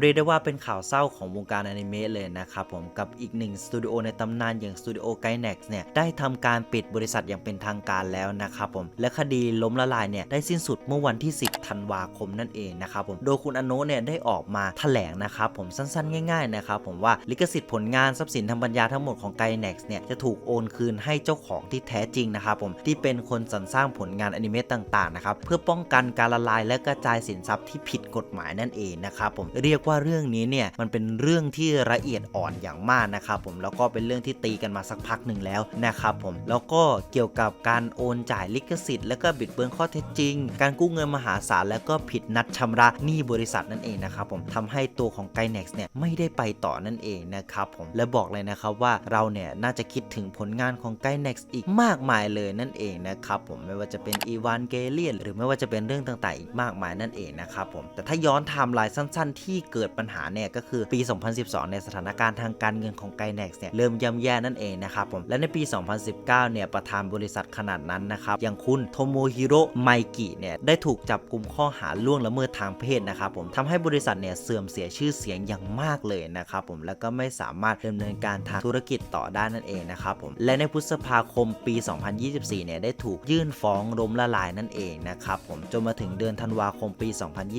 เรียกได้ว่าเป็นข่าวเศร้าของวงการอนิเมะเลยนะครับผมกับอีกหนึ่งสตูดิโอในตำนานอย่างสตูดิโอไกแน็กซ์เนี่ยได้ทำการปิดบริษัทอย่างเป็นทางการแล้วนะครับผมและคดีล้มละลายเนี่ยได้สิ้นสุดเมื่อวันที่ 10 ธันวาคมนั่นเองนะครับผมโดยคุณอโนะเนี่ยได้ออกมาแถลงนะครับผมสั้นๆ ง่ายๆนะครับผมว่าลิขสิทธิ์ผลงานทรัพย์สินทางปัญญาทั้งหมดของไกแน็กซ์เนี่ยจะถูกโอนคืนให้เจ้าของที่แท้จริงนะครับผมที่เป็นคนสรรสร้างผลงานอนิเมะต่างๆนะครับเพื่อป้องกันการละลายและกระจายสินทรัพย์ที่ผิดกฎหมายนั่นเองนะครับผมเรียกว่าเรื่องนี้เนี่ยมันเป็นเรื่องที่ละเอียดอ่อนอย่างมากนะครับผมแล้วก็เป็นเรื่องที่ตีกันมาสักพักหนึ่งแล้วนะครับผมแล้วก็เกี่ยวกับการโอนจ่ายลิขสิทธิ์แล้วก็บิดเบือนข้อเท็จจริง การกู้เงินมหาศาลแล้วก็ผิดนัดชำระหนี้บริษัทนั่นเองนะครับผมทำให้ตัวของไก n น็กซ์เนี่ยไม่ได้ไปต่อนั่นเองนะครับผมและบอกเลยนะครับว่าเราเนี่ยน่าจะคิดถึงผลงานของไก n น็กซ์อีกมากมายเลยนั่นเองนะครับผมไม่ว่าจะเป็นอีวานเกเลียนหรือไม่ว่าจะเป็นเรื่องต่างๆ อีกมากมายนั่นเองนะครับผมแต่ถ้าย้อนไทม์ไลน์สั้น ๆ ที่เกิดกิดปัญหาเนี่ยก็คือปี 2012 ในสถานการณ์ทางการเงินของไก n น็กเนี่ยเริ่มย่ำแย่นั่นเองนะครับผม และในปี 2019 เนี่ยประธานบริษัทขนาดนั้นนะครับ อย่างคุณโทโมฮิโร่ไมกิเนี่ยได้ถูกจับกลุ่มข้อหาล่วงละเมิดทางเพศนะครับผมทำให้บริษัทเนี่ยเสื่อมเสียชื่อเสียงอย่างมากเลยนะครับผมแล้วก็ไม่สามารถดำเนินการทางธุรกิจต่อได้นั่นเองนะครับผมและในพฤษภาคมปี 2024 เนี่ยได้ถูกยื่นฟ้องล้มละลายนั่นเองนะครับผมจนมาถึงเดือนธันวาคมปี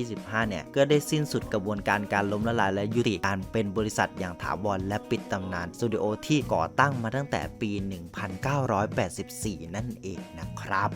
2025 เนี่ยก็ได้สิ้นสุดกระบวนการการล้มละลายและยุติการเป็นบริษัทอย่างถาวรและปิดตำนานสตูดิโอที่ก่อตั้งมาตั้งแต่ปี 1984 นั่นเองนะครับ